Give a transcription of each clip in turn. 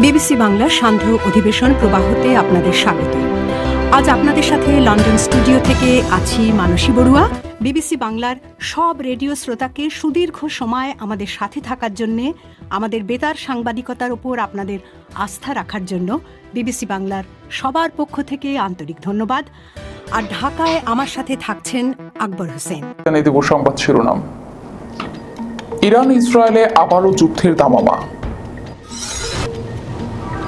BBC বাংলার সান্ধ্য অধিবেশন প্রবাহতে আপনাদের স্বাগত। আজ আপনাদের সাথে লন্ডন স্টুডিও থেকে আছি মানসী বড়ুয়া। বিবিসি বাংলার সব রেডিও শ্রোতাকে সুদীর্ঘ সময় আমাদের সাথে থাকার জন্যে, আমাদের বেতার সাংবাদিকতার উপর আপনাদের আস্থা রাখার জন্য বিবিসি বাংলার সবার পক্ষ থেকে আন্তরিক ধন্যবাদ। আর ঢাকায় আমার সাথে থাকছেন আকবর হোসেন। সংবাদ শিরোনাম। ইরান ইসরায়েলে আবারও যুদ্ধের দামামা।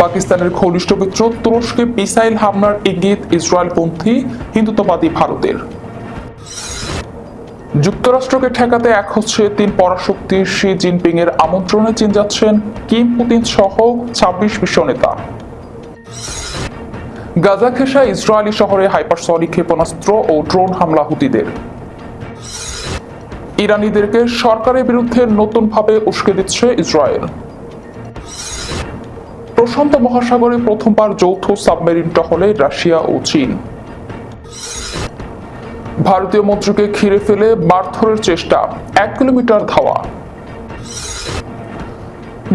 পাকিস্তানের ঘনিষ্ঠ মিত্র, তুরস্কে মিসাইল হামলার ইঙ্গিত ইসরায়েলপন্থী, হিন্দুত্ববাদী ভারতের। যুক্তরাষ্ট্রকে ঠেকাতে এক হচ্ছে তিন পরাশক্তি শি জিনপিং এর আমন্ত্রণে চীন যাচ্ছেন কিম পুতিন সহ ছাব্বিশ বিশ্ব নেতা গাজা ঘেঁষা ইসরায়েলি শহরে হাইপারসনিক ক্ষেপণাস্ত্র ও ড্রোন হামলা হুতিদের। ইরানিদেরকে সরকারের বিরুদ্ধে নতুনভাবে উস্কে দিচ্ছে ইসরায়েল। প্রশান্ত মহাসাগরে প্রথমবার যৌথ সাবমেরিন টহলে রাশিয়া ও চীন। ভারতীয় মন্ত্রীকে ঘিরে ফেলে মারধরের চেষ্টা, এক কিলোমিটার ধাওয়া।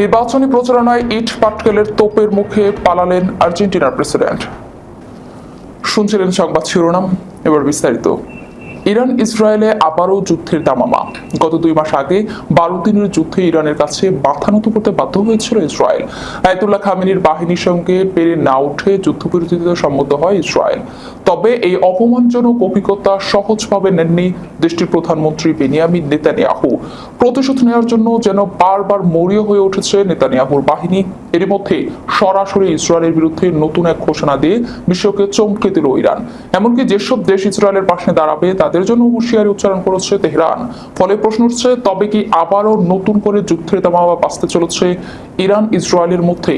নির্বাচনী প্রচারণায় ইট পাটকেলের তোপের মুখে পালালেন আর্জেন্টিনার প্রেসিডেন্ট। শুনছিলেন সংবাদ শিরোনাম, এবার বিস্তারিত। ইরান ইসরায়েলে আবারও যুদ্ধের দামামা। গত দুই মাস আগে বারো দিনের যুদ্ধে ইরানের কাছে মাথা নত করতে বাধ্য হয়েছিল ইসরায়েল। আয়তুল্লাহ খামিনীর বাহিনীর সঙ্গে পেরে না উঠে যুদ্ধবিরতিতে সম্মত হয় ইসরায়েল। তবে এই অপমানজনক অভিজ্ঞতা সহজভাবে নেননি দেশটির প্রধানমন্ত্রী বেনিয়ামিন নেতানিয়াহু। প্রতিশোধ নেওয়ার জন্য যেন বারবার মরিয়া হয়ে উঠেছে নেতানিয়াহুর বাহিনী। এর মধ্যে সরাসরি ইসরায়েলের বিরুদ্ধে নতুন এক ঘোষণা দিয়ে বিশ্বকে চমকে দিল ইরান। এমনকি যেসব দেশ ইসরায়েলের পাশে দাঁড়াবে, তাদের জন্য হুঁশিয়ারি উচ্চারণ করেছে তেহরান। ফলে প্রশ্ন উঠছে, তবে কি আবারও নতুন করে যুদ্ধের দামাবা বাঁচতে চলেছে ইরান ইসরায়েলের মধ্যে?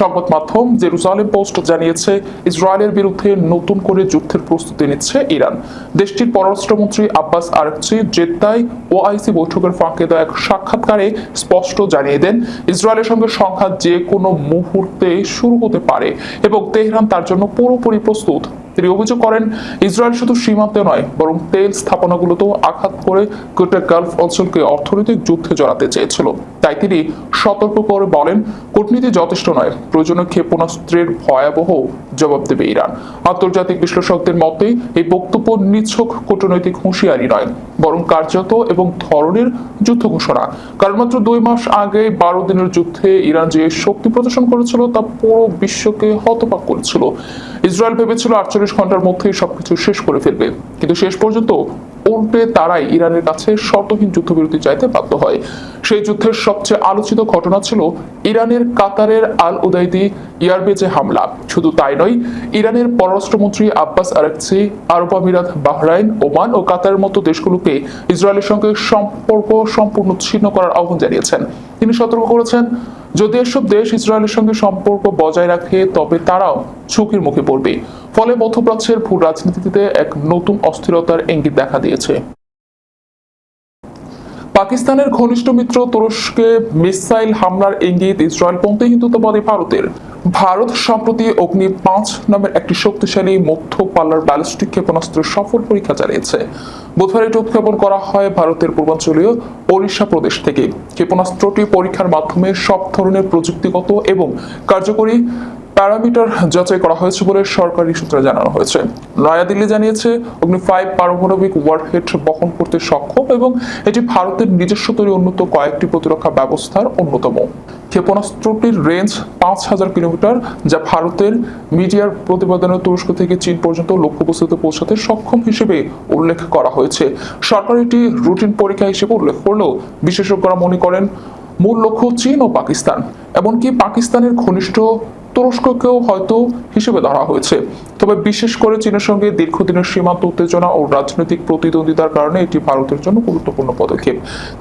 সংবাদ মাধ্যম জেরুজালেম পোস্ট জানিয়েছে, ইসরায়েলের বিরুদ্ধে নতুন করে যুদ্ধের প্রস্তুতি নিচ্ছে ইরান। দেশটির পররাষ্ট্রমন্ত্রী আব্বাস আরেকচি জেদ্দায় ওআইসি বৈঠকের ফাঁকে দেওয়া এক সাক্ষাৎকারে স্পষ্ট জানিয়ে দেন, ইসরায়েলের সঙ্গে সংঘাত যে কোনো মুহূর্তে শুরু হতে পারে এবং তেহরান তার জন্য পুরোপুরি প্রস্তুত। তিনি অভিযোগ করেন, ইসরায়েল শুধু সীমান্তে নয়, বরং তেল স্থাপনাগুলোতেও আঘাত করে গোটা গালফ অঞ্চলকে অর্থনৈতিক যুদ্ধে জড়াতে চেয়েছিল। তাই তিনি সতর্ক করে বলেন, কূটনীতি যথেষ্ট নয় প্রয়োজনীয় ক্ষেপণাস্ত্রের ভয়াবহ জবাব দেবে ইরান। আন্তর্জাতিক বিশ্লেষকদের মতে, এই বক্তব্য নিছক কূটনৈতিক হুঁশিয়ারি নয়। বরং কার্যত এবং ধরনের যুদ্ধ ঘোষণা। কারণ মাত্র দুই মাস আগে বারো দিনের যুদ্ধে ইরান যে শক্তি প্রদর্শন করেছিল, তা পুরো বিশ্বকে হতবাক করেছিল। ইসরায়েল ভেবেছিল আটচল্লিশ ঘণ্টার মধ্যেই সবকিছু শেষ করে ফেলবে। কিন্তু শেষ পর্যন্ত উল্টে তারাই ইরানের কাছে শর্তহীন যুদ্ধবিরতি চাইতে বাধ্য হয়। সেই যুদ্ধের সবচেয়ে আলোচিত ঘটনা ছিল ইরানের কাতারের আল উদাইদি ইয়ারবেজে হামলা। শুধু তাই নয়, ইরানের পররাষ্ট্রমন্ত্রী আব্বাস আরেকচি আরব আমিরাত, বাহরাইন, ওমান ও কাতারের মতো দেশগুলোকে ইসরায়েলের সঙ্গে সম্পর্ক সম্পূর্ণ ছিন্ন করার আহ্বান জানিয়েছেন। তিনি সতর্ক করেছেন যদি এসব দেশ ইসরায়েলের সঙ্গে সম্পর্ক বজায় রাখে, তবে তারাও ঝুঁকির মুখে পড়বে। ফলে মধ্যপ্রাচ্যের ভুল রাজনীতিতে এক নতুন অস্থিরতার ইঙ্গিত দেখা দিয়েছে। পাকিস্তানের ঘনিষ্ঠ মিত্র তুরস্কে মিসাইল হামলার ইঙ্গিত ইসরায়েলপন্থী হিন্দুত্ববাদী ভারতের। ভারত সম্প্রতি অগ্নি পাঁচ নামের একটি শক্তিশালী মধ্য পাল্লার ব্যালিস্টিক ক্ষেপণাস্ত্রের সফল পরীক্ষা চালিয়েছে। বুধবার এটি উৎক্ষেপণ করা হয় ভারতের পূর্বাঞ্চলীয় ওড়িশা প্রদেশ থেকে। ক্ষেপণাস্ত্রটি পরীক্ষার মাধ্যমে সব ধরনের প্রযুক্তিগত এবং কার্যকরী প্যারামিটার যাচাই করা হয়েছে বলে সরকারি সূত্রে জানানো হয়েছে। নয়াদিল্লি জানিয়েছে, অগ্নি ফাইভ পারমাণবিক ওয়ারহেড বহন করতে সক্ষম এবং এটি ভারতের নিজস্ব তৈরি উন্নত কয়েকটি প্রতিরক্ষা ব্যবস্থার অন্যতম। ক্ষেপণাস্ত্রটির রেঞ্জ পাঁচ হাজার কিলোমিটার, যা ভারতের মিডিয়ার প্রতিবেদনে তুরস্ক থেকে চীন পর্যন্ত লক্ষ্যবস্তুতে পৌঁছাতে সক্ষম হিসেবে উল্লেখ করা হয়েছে। সরকার এটি রুটিন পরীক্ষা হিসেবে উল্লেখ করলেও বিশেষজ্ঞরা মনে করেন, মূল লক্ষ্য চীন ও পাকিস্তান। এমনকি পাকিস্তানের ঘনিষ্ঠ তুরস্ককেও হয়তো হিসেবে ধরা হয়েছে। তবে বিশেষ করে চীনের সঙ্গে দীর্ঘদিনের সীমান্ত উত্তেজনা ও রাজনৈতিক প্রতিদ্বন্দ্বিতার কারণে এটি ভারতের জন্য গুরুত্বপূর্ণ পদক্ষেপ।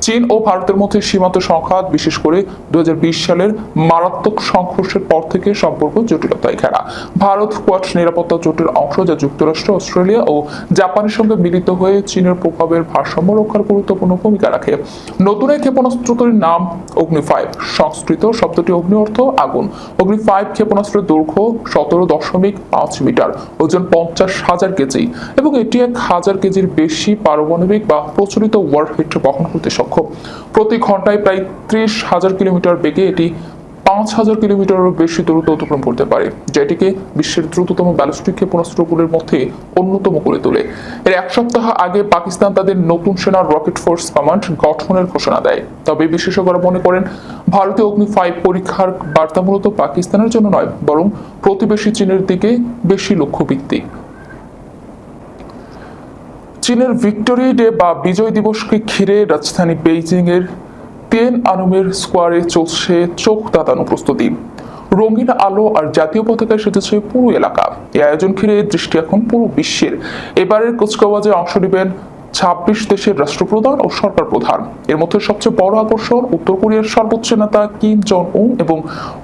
চীন ও ভারতের মধ্যে সীমান্ত সংঘাত, বিশেষ করে দুহাজার বিশ সালের মারাত্মক সংঘর্ষের পর থেকে সম্পর্ক জটিলতায় ঘেরা। ভারত কোয়াড নিরাপত্তা জোটের অংশ যা যুক্তরাষ্ট্র, অস্ট্রেলিয়া ও জাপানের সঙ্গে মিলিত হয়ে চীনের প্রভাবের ভারসাম্য রক্ষার গুরুত্বপূর্ণ ভূমিকা রাখে। নতুন এই ক্ষেপণাস্ত্রটির নাম অগ্নি ফাইভ সংস্কৃত শব্দটি অগ্নি অর্থ আগুন। অগ্নি ফাইভ ক্ষেপণাস্ত্রের দৈর্ঘ্য সতেরো দশমিক পাঁচ মিটার, ওজন পঞ্চাশ হাজার কেজি এবং এটি এক হাজার কেজির বেশি পারমাণবিক বা প্রচলিত ওয়ারহেড বহন করতে সক্ষম। প্রতি ঘন্টায় প্রায় ত্রিশ হাজার কিলোমিটার বেগে এটি পাঁচ হাজার বেশি দূরত্ব অতিক্রম করতে পারে যা এটিকে বিশ্বের দ্রুততম ব্যালিস্টিক ক্ষেপণাস্ত্রগুলির মধ্যে অন্যতম করে তোলে। এর এক সপ্তাহ আগে পাকিস্তান তাদের নতুন রকেট ফোর্স কমান্ড গঠনের ঘোষণা দেয়। তবে বিশেষজ্ঞরা মনে করেন, ভারতীয় অগ্নি ফাইভ পরীক্ষার বার্তা মূলত পাকিস্তানের জন্য নয়, বরং প্রতিবেশী চীনের দিকে বেশি লক্ষ্যভিত্তিক। চীনের ভিক্টোরি ডে বা বিজয় দিবসকে ঘিরে রাজধানী বেইজিং এর তেন আনুমের স্কোয়ারে চলছে চোখ দাতানো প্রস্তুতি। রঙিন আলো আর জাতীয় পতাকায় সেজেছে পুরো এলাকা। এই আয়োজন ঘিরে দৃষ্টি এখন পুরো বিশ্বের। এবারের কুচকাওয়াজে অংশ নেবেন ছাব্বিশ দেশের রাষ্ট্রপ্রধান ও সরকার প্রধান। এর মধ্যে সবচেয়ে বড় আকর্ষণ উত্তর কোরিয়ার সর্বোচ্চ নেতা কিম জং উন এবং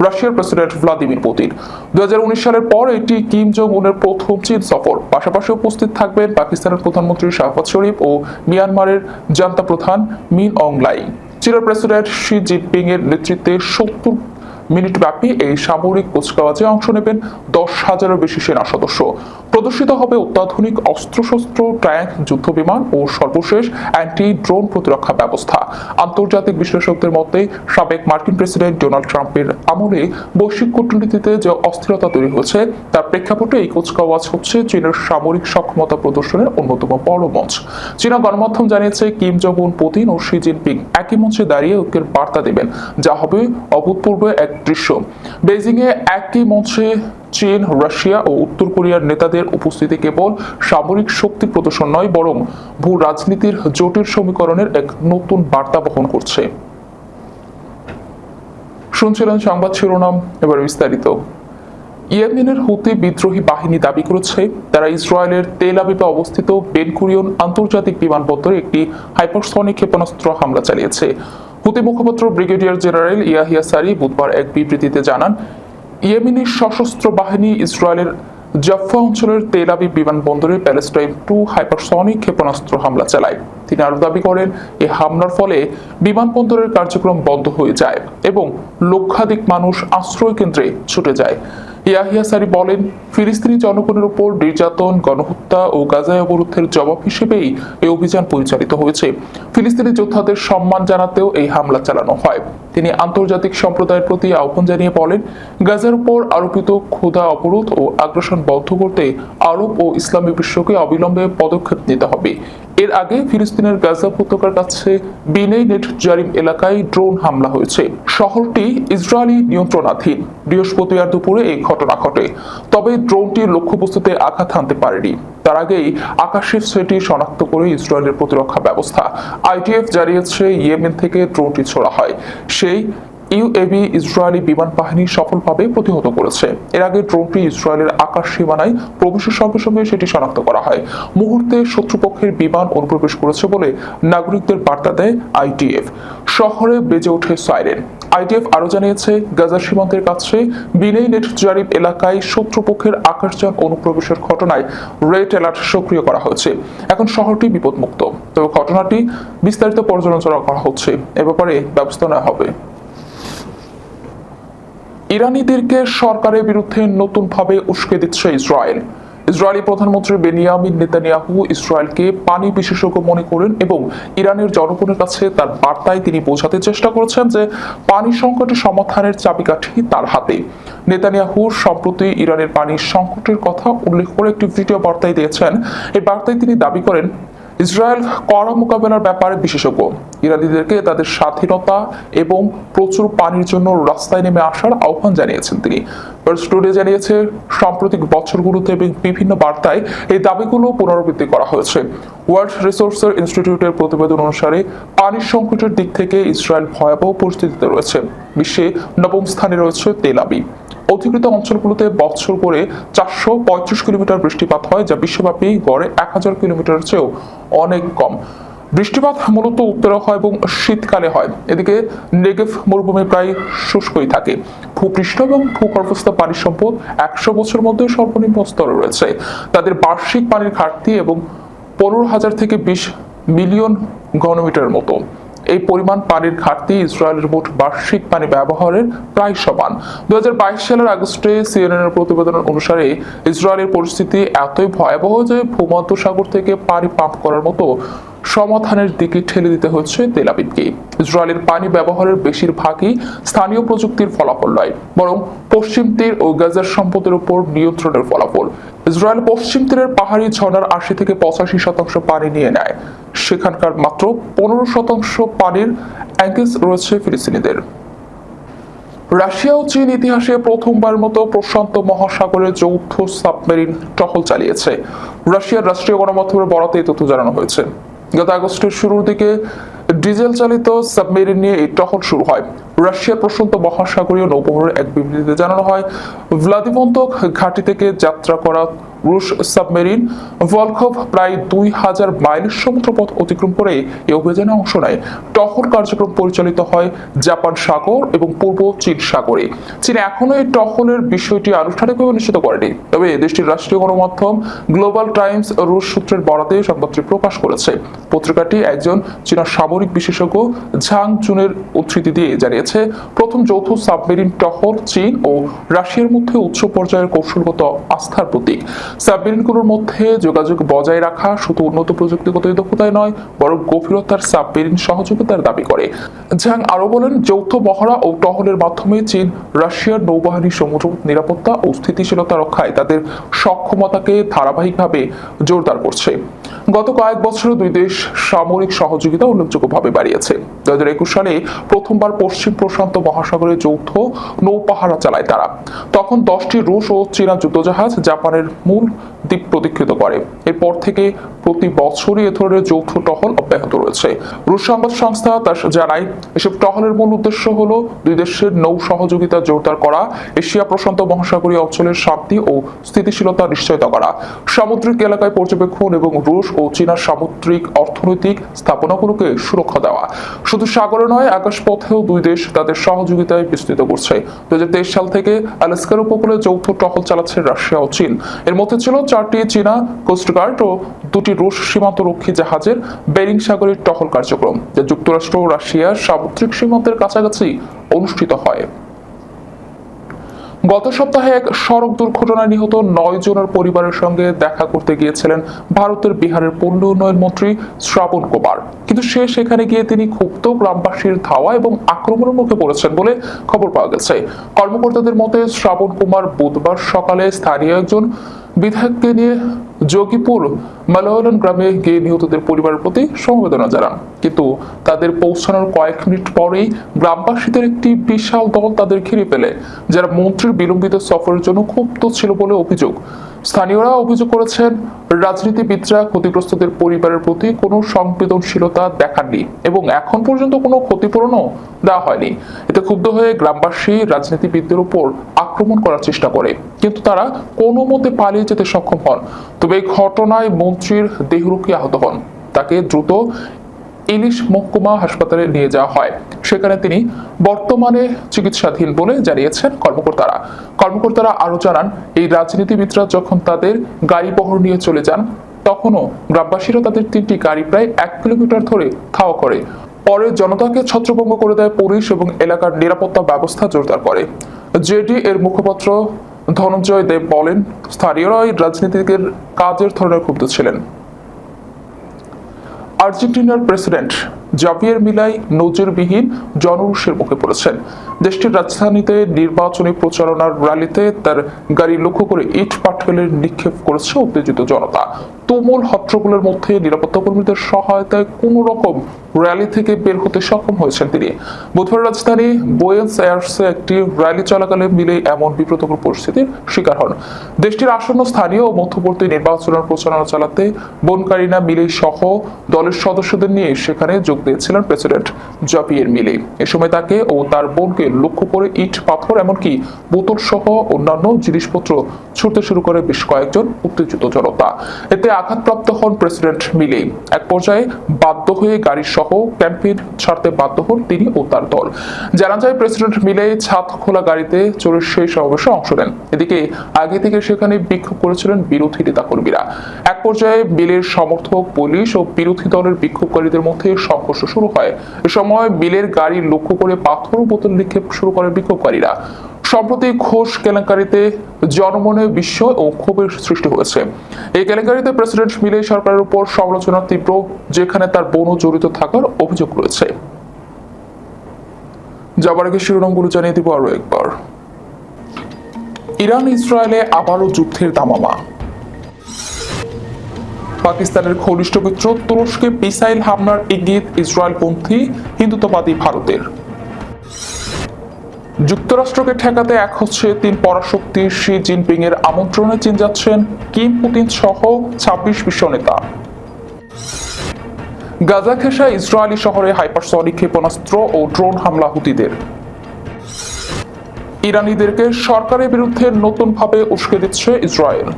রাশিয়ার প্রেসিডেন্ট ভ্লাদিমির পুতিন। দুই হাজার উনিশ সালের পর এটি কিম জং উনের প্রথম চীন সফর। পাশাপাশি উপস্থিত থাকবেন পাকিস্তানের প্রধানমন্ত্রী শাহবাজ শরীফ ও মিয়ানমারের জান্তা প্রধান মিন অং লাই চীনের প্রেসিডেন্ট শি জিনপিং এর নেতৃত্বে সত্তর মিনিট ব্যাপী এই সামরিক কুচকাওয়াজে অংশ নেবেন দশ হাজারের বেশি সেনা সদস্য। প্রদর্শিত হবে অত্যাধুনিক অস্ত্রশস্ত্র, ট্যাঙ্ক যুদ্ধ বিমান ও সর্বশেষ অ্যান্টি ড্রোন প্রতিরক্ষা ব্যবস্থা। আন্তর্জাতিক বিশ্লেষকদের মতে, সাবেক মার্কিন প্রেসিডেন্ট ডোনাল্ড ট্রাম্পের আমলে বৈশ্বিক কূটনীতিতে যে অস্থিরতা তৈরি হয়েছে, তার প্রেক্ষাপটে এই কুচকাওয়াজ হচ্ছে চীনের সামরিক সক্ষমতা প্রদর্শনের অন্যতম বড় মঞ্চ। চীনা গণমাধ্যম জানিয়েছে, কিম জং উন পুতিন ও শি জিনপিং একই মঞ্চে দাঁড়িয়ে ঐক্যের বার্তা দেবেন। যা হবে অভূতপূর্ব এক দৃশ্য। বেজিং এ একই মঞ্চে চীন, রাশিয়া ও উত্তর কোরিয়ার নেতাদের উপস্থিতি কেবল সামরিক শক্তি প্রদর্শন নয়, বরং ভূ রাজনীতির জটিল সমীকরণের এক নতুন বার্তা বহন করছে। শুনছিলেন সংবাদ শিরোনাম, এবার বিস্তারিত। ইয়েমেনের হুতি বিদ্রোহী বাহিনী দাবি করেছে, তারা ইসরায়েলের তেল আবিবে অবস্থিত বেনকুরিয়ন আন্তর্জাতিক বিমানবন্দরে একটি হাইপারসনিক ক্ষেপণাস্ত্র হামলা চালিয়েছে। হুতি মুখপাত্র ব্রিগেডিয়ার জেনারেল ইয়াহিয়া সারি বুধবার এক বিবৃতিতে জানান, ইয়েমেনি সশস্ত্র বাহিনী ইসরায়েলের জাফা অঞ্চলের তেল আবিব বিমানবন্দরে প্যালেস্টাইন টু হাইপারসনিক ক্ষেপণাস্ত্র হামলা চালায়। তিনি আরও দাবি করেন এই হামলার ফলে বিমানবন্দরের কার্যক্রম বন্ধ হয়ে যায় এবং লক্ষাধিক মানুষ আশ্রয় কেন্দ্রে ছুটে যায়। ইয়াহিয়া সারি বলেন, ফিলিস্তিনি জনগণের উপর নির্যাতন, গণহত্যা ও গাজায় অবরোধের জবাব হিসেবেই এই অভিযান পরিচালিত হয়েছে। ফিলিস্তিনি যোদ্ধাদের সম্মান জানাতেও এই হামলা চালানো হয়। তিনি আন্তর্জাতিক সম্প্রদায়ের প্রতি আহ্বান জানিয়ে বলেন, গাজার উপর আরোপিত ক্ষুধা, অবরোধ ও আগ্রাসন বন্ধ করতে আরব ও ইসলামী বিশ্বকে অবিলম্বে পদক্ষেপ নিতে হবে। এর আগে ফিলিস্তিনের গাজা উপত্যকার কাছে বিনেই নেট জারিম এলাকায় ড্রোন হামলা হয়েছে। শহরটি ইসরায়েলি নিয়ন্ত্রণাধীন। বৃহস্পতিবার দুপুরে এই ঘটনা ঘটে। তবে ড্রোনটি লক্ষ্যবস্তুতে আঘাত হানতে পারেনি। তার আগেই আকাশের সেটি শনাক্ত করে ইসরায়েলের প্রতিরক্ষা ব্যবস্থা। আইটিএফ জানিয়েছে, ইয়েমেন থেকে ড্রোনটি ছোড়া হয়। সেই ইউএবি ইসরায়েলি বিমান বাহিনী সফলভাবে প্রতিহত করেছে। এর আগে ড্রোনটি ইসরায়েলের আকাশ সীমানায় প্রবেশের সঙ্গে সঙ্গে সেটি শনাক্ত করা হয়। মুহূর্তে শত্রুপক্ষের বিমান অনুপ্রবেশ করেছে বলে নাগরিকদের বার্তা দেয় আইটিএফ শহরে বেজে ওঠে সাইরেন। আইটিএফ আরও জানিয়েছে গাজার সীমান্তের কাছে বিনেই নেট জারিব এলাকায় শত্রুপক্ষের আকাশযান অনুপ্রবেশের ঘটনায় রেড অ্যালার্ট সক্রিয় করা হয়েছে। এখন শহরটি বিপদমুক্ত। তবে ঘটনাটি বিস্তারিত পর্যালোচনা করা হচ্ছে। এ ব্যাপারে ব্যবস্থা নেওয়া হবে। ইরানিদেরকে সরকারের বিরুদ্ধে নতুনভাবে উস্কে দিচ্ছে ইসরায়েল। ইসরায়েলি প্রধানমন্ত্রী বেনিয়ামিন নেতানিয়াহু ইসরায়েলকে পানি বিশেষজ্ঞ মনে করেন এবং ইরানের জনগণের কাছে তার বার্তায় তিনি বোঝাতে চেষ্টা করেছেন যে পানি সংকটের সমাধানের চাবিকাঠি তার হাতে। নেতানিয়াহু সম্প্রতি ইরানের পানির সংকটের কথা উল্লেখ করে একটি ভিডিও বার্তায় দিয়েছেন। এই বার্তায় তিনি দাবি করেন ইসরায়েল কড়া মোকাবেলার ব্যাপারে বিশেষজ্ঞ। ইরানিদেরকে তাদের স্বাধীনতা এবং প্রচুর পানির জন্য রাস্তায় নেমে আসার আহ্বান জানিয়েছেন তিনি। স্টুডিও জানিয়েছে, সাম্প্রতিক বছরগুলোতে এবং বিভিন্ন বার্তায় এই দাবিগুলো পুনরাবৃত্তি করা হয়েছে। ওয়ার্ল্ড রিসোর্সের ইনস্টিটিউটের প্রতিবেদন অনুসারে, পানির সংকটের দিক থেকে ইসরায়েল ভয়াবহ পরিস্থিতিতে রয়েছে। বিশ্বে নবম স্থানে রয়েছে তেল আবিব। অধিকৃত অঞ্চলগুলোতে বছর করে চারশো পঁয়ত্রিশ কিলোমিটার বৃষ্টিপাত হয়, যা বিশ্বব্যাপী গড়ে এক হাজার কিলোমিটার চেয়েও অনেক কম। বৃষ্টিপাত মূলত উত্তরে হয় এবং শীতকালে হয়। এদিকে নেগেভ মরুভূমি প্রায় শুষ্কই থাকে। ভূপৃষ্ঠ এবং ভূগর্ভস্থ পানি সম্পদ একশো বছর মধ্যে সর্বনিম্ন স্তরে রয়েছে। তাদের বার্ষিক পানির ঘাটতি এবং পনেরো হাজার থেকে বিশ মিলিয়ন ঘনমিটার মতো। এই পরিমাণ পানির ঘাটতি ইসরায়েলের মোট বার্ষিক পানি ব্যবহারের প্রায় সমান। দুই হাজার বাইশ সালের আগস্টে সিএনএন এর প্রতিবেদন অনুসারে ইসরায়েলের পরিস্থিতি এতই ভয়াবহ যে ভূমধ্য সাগর থেকে পানি পাম্প করার মতো সমাধানের দিকে ঠেলে দিতে হচ্ছে তেল আবিবকে। ইসরায়েলের পানি ব্যবহারের বেশিরভাগই স্থানীয় প্রযুক্তির ফলাফল নয়, বরং পশ্চিম তীর ও গাজার সম্পদের উপর নিয়ন্ত্রণের ফলাফল। ইসরায়েল পশ্চিম তীরের পাহাড়ি ঝর্ণার আশি থেকে পঁচাশি শতাংশ পানি নিয়ে নেয়। সেখানকার মাত্র পনেরো শতাংশ পানির রয়েছে ফিলিস্তিনিদের। রাশিয়া ও চীন ইতিহাসে প্রথমবার মতো প্রশান্ত মহাসাগরে যৌথ সাবমেরিন টহল চালিয়েছে। রাশিয়ার রাষ্ট্রীয় গণমাধ্যমের বরাতে এই তথ্য জানানো হয়েছে। গত আগস্টের শুরুর দিকে ডিজেল চালিত সাবমেরিন নিয়ে এই টহল শুরু হয়। রাশিয়ার প্রশান্ত মহাসাগরীয় নৌবহরের এক বিবৃতিতে জানানো হয়, ভ্লাদিভন্তক ঘাঁটি থেকে যাত্রা করা রুশ সাবমেরিন ভলখভ প্রায় দুই হাজার মাইল সমুদ্রপথ অতিক্রম করে এই অভিযানে অংশ নেয়। টহল কার্যক্রম পরিচালিত হয় জাপান সাগর এবং পূর্ব চীন সাগরে। চীন এখনও এই টহলের বিষয়টি আনুষ্ঠানিকভাবে নিশ্চিত করেনি। তবে দেশটির রাষ্ট্রীয় গণমাধ্যম গ্লোবাল টাইমস রুশ সূত্রের বরাতে সংবাদটি প্রকাশ করেছে। পত্রিকাটি একজন চীনা সামরিক বিশেষজ্ঞ ঝাং চুনের উদ্ধৃতি দিয়ে জানিয়েছে। প্রথম যৌথ সাবমেরিন টহল চীন ও রাশিয়ার মধ্যে উচ্চ পর্যায়ের কৌশলগত আস্থার প্রতীক। সাবমেরিনগুলোর মধ্যে যোগাযোগ বজায় রাখা শুধু উন্নত প্রযুক্তিগত দক্ষতায় নয়, বরং গভীরতার সাবমেরিন সহযোগিতার দাবি করে। ঝাং আরও বলেন, যৌথ মহড়া ও টহলের মাধ্যমে চীন, রাশিয়ার নৌবাহিনী সমুদ্র নিরাপত্তা ও স্থিতিশীলতা রক্ষায় তাদের সক্ষমতাকে ধারাবাহিকভাবে জোরদার করছে। গত কয়েক বছরে দুই দেশ সামরিক সহযোগিতা উল্লেখযোগ্যভাবে বাড়িয়েছে। দু হাজার একুশ সালে প্রথমবার পশ্চিম প্রশান্ত মহাসাগরে যৌথ নৌপাহারা চালায় তারা। তখন দশটি রুশ ও চীনা যুদ্ধজাহাজ জাপানের মূল দ্বীপ প্রতিকৃত করে। এরপর থেকে প্রতি বছরই এ ধরনের যৌথ টহল অব্যাহত রয়েছে। রুশ সংবাদ সংস্থা তার জানায়, এসব টহলের মূল উদ্দেশ্য হল দুই দেশের নৌ সহযোগিতা জোরদার করা, এশিয়া প্রশান্ত মহাসাগরীয় অঞ্চলের শান্তি ও স্থিতিশীলতা নিশ্চয়তা করা। সামুদ্রিক এলাকায় পর্যবেক্ষণ এবং রুশ ও চীনা সামুদ্রিক অর্থনৈতিক স্থাপনাগুলোকে সুরক্ষা দেওয়া। শুধু সাগরে নয়, আকাশপথেও দুই দেশ তাদের সহযোগিতায় বিস্তৃত করছে। দু সাল থেকে আলাস্কার উপকূলে যৌথ টহল চালাচ্ছে রাশিয়া ও চীন। এর মধ্যে ছিল চারটি চীনা কোস্টগার্ড ও দুটি রুশ সীমান্তরক্ষী জাহাজের বেরিং সাগরের টহল কার্যক্রম, যা যুক্তরাষ্ট্র ও রাশিয়ার সামুদ্রিক সীমান্তের কাছাকাছি অনুষ্ঠিত হয়। গত সপ্তাহে এক সড়ক দুর্ঘটনায় নিহত নয় জনের পরিবারের সঙ্গে দেখা করতে গিয়েছিলেন ভারতের বিহারের পণ্য উন্নয়ন মন্ত্রী শ্রাবণ কুমার। কিন্তু সে সেখানে গিয়ে তিনি ক্ষুব্ধ গ্রামবাসীর ধাওয়া এবং আক্রমণের মুখে পড়েছেন বলে খবর পাওয়া গেছে। কর্মকর্তাদের মতে, শ্রাবণ কুমার বুধবার সকালে স্থানীয় একজন বিধায়ককে নিয়ে যোগীপুর মালয়ালন গ্রামে গিয়ে নিহতদের পরিবারের প্রতি সমবেদনা জানান। কিন্তু তাদের পৌঁছানোর কয়েক মিনিট পরেই গ্রামবাসীদের একটি বিশাল দল তাদের ঘিরে ফেলে, যারা মন্ত্রীর বিলম্বিত সফরের জন্য ক্ষুব্ধ ছিল বলে অভিযোগ। স্থানীয়রা অভিযোগ করেছেন, রাজনীতিবিদরা ক্ষতিগ্রস্তদের পরিবারের প্রতি কোনো সংবেদনশীলতা দেখাননি এবং এখন পর্যন্ত কোনো ক্ষতিপূরণও দেওয়া হয়নি। এতে ক্ষুব্ধ হয়ে গ্রামবাসী রাজনীতিবিদদের উপর আক্রমণ করার চেষ্টা করে। কিন্তু তারা কোনো মতে পালিয়ে যেতে সক্ষম হন। তবে এই ঘটনায় মন্ত্রীর দেহরুকি আহত হন। তাকে দ্রুত ইলিশ মহকুমা হাসপাতালে নিয়ে যাওয়া হয়। সেখানে তিনি বর্তমানে চিকিৎসাধীন বলে জানিয়েছেন কর্মকর্তারা। কর্মকর্তারা আরও জানান, এই রাজনীতিবিদরা যখন তাদের গাড়ি বহর নিয়ে চলে যান, তখনও গ্রামবাসীরা তাদের তিনটি গাড়ি প্রায় এক কিলোমিটার ধরে ধাওয়া করে। পরে জনতাকে ছত্রভঙ্গ করে দেয় পুলিশ এবং এলাকার নিরাপত্তা ব্যবস্থা জোরদার করে। জেডি এর মুখপাত্র ধনঞ্জয় দেব বলেন, স্থানীয়রা এই রাজনীতিকের কাজের ধরনের ক্ষুব্ধ ছিলেন। আর্জেন্টিনার প্রেসিডেন্ট জাভিয়ের মিলাই নজিরবিহীন জনরোষের মুখে পড়েছেন। দেশটির রাজধানীতে নির্বাচনী প্রচারণার র্যালিতে তার গাড়ি লক্ষ্য করে ইট পাটকেলের নিক্ষেপ করেছে উত্তেজিত জনতা। তুমুল হট্টগোলের মধ্যে নিরাপত্তা কর্মীদের সহায়তায় কোনো রকম র্যালি থেকে বের হতে সক্ষম হয়েছেন তিনি। বুধবার রাজধানী বোয়েন্স এয়ার্সে একটি র্যালি চলাকালে মিলে এমন বিব্রতকর পরিস্থিতির শিকার হন। দেশটির আসন্ন স্থানীয় ও মধ্যবর্তী নির্বাচনের প্রচারণা চালাতে বনকারিনা মিলে সহ দলের সদস্যদের নিয়ে সেখানে যোগ দিয়েছিলেন প্রেসিডেন্ট জাপিয়ের মিলে। এ সময় তাকে ও তার বোনকে লক্ষ্য করে ইট, পাথর, এমনকি বোতল সহ অন্যান্য জিনিসপত্র ছুটতে শুরু করে বেশ কয়েকজন উত্তেজিত জনতা এতে আঘাতপ্রাপ্ত হন প্রেসিডেন্ট মিলে। এক পর্যায়ে বাধ্য হয়ে গাড়ির সহ সহ ক্যাম্পেইন ছাড়তে বাধ্য হন তিনি ও তার দল। জানা যায় প্রেসিডেন্ট মিলে ছাদ খোলা গাড়িতে চড়ে সেই সমাবেশে অংশ নেন। এদিকে আগে থেকে সেখানে বিক্ষোভ করেছিলেন বিরোধী নেতাকর্মীরা। এক পর্যায়ে বিলের সমর্থক, পুলিশ ও বিরোধী দলের বিক্ষোভকারীদের মধ্যে সংঘর্ষ শুরু হয়। এ সময় বিলের গাড়ি লক্ষ্য করে পাথর বোতল নিক্ষেপ শুরু করেন বিক্ষোভকারীরা। সম্প্রতি ঘোষ কেলেঙ্কারিতে জনমনে বিস্ময় ও ক্ষোভের সৃষ্টি হয়েছে। এই কেলেঙ্কারিতে প্রেসিডেন্ট মিলে সরকারের উপর সমালোচনা তীব্র, যেখানে তার বোনও জড়িত থাকার অভিযোগ রয়েছে। যাবার আগে শিরোনামগুলো জানিয়ে দিব আরও একবার। ইরান, ইসরায়েলে আবারও যুদ্ধের দামামা। পাকিস্তানের ঘনিষ্ঠ মিত্র তুরস্কে মিসাইল হামলার ইঙ্গিত ইসরায়েলপন্থী হিন্দুত্ববাদী ভারতের। যুক্তরাষ্ট্রকে ঠেকাতে এক হচ্ছে তিন পরাশক্তি শি জিনপিং এর আমন্ত্রণে চীন যাচ্ছেন কিম, পুতিন সহ ছাব্বিশ বিশ্ব নেতা গাজা খেসা ইসরায়েলি শহরে হাইপারসনিক ক্ষেপণাস্ত্র ও ড্রোন হামলা হুতিদের। ইরানিদেরকে সরকারের বিরুদ্ধে নতুনভাবে উস্কে দিচ্ছে ইসরায়েল।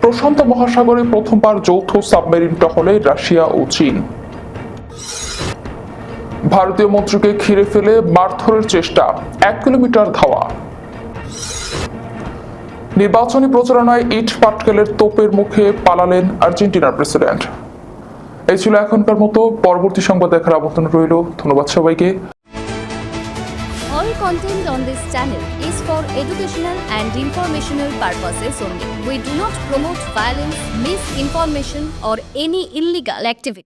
প্রশান্ত মহাসাগরে প্রথমবার যৌথ সাবমেরিন টহলে রাশিয়া ও চীন। ভারতীয় মন্ত্রীকে ঘিরে ফেলে মারধরের চেষ্টা এক কিলোমিটার ধাওয়া নির্বাচনী প্রচারণায় ইট পাটকেলের তোপের মুখে পালালেন আর্জেন্টিনার প্রেসিডেন্ট এই ছিল এখনকার মতো পরবর্তী সংবাদ দেখার আমন্ত্রণ রইল ধন্যবাদ সবাইকে All content on this channel is for educational and informational purposes only. We do not promote violence, misinformation, or any illegal activity.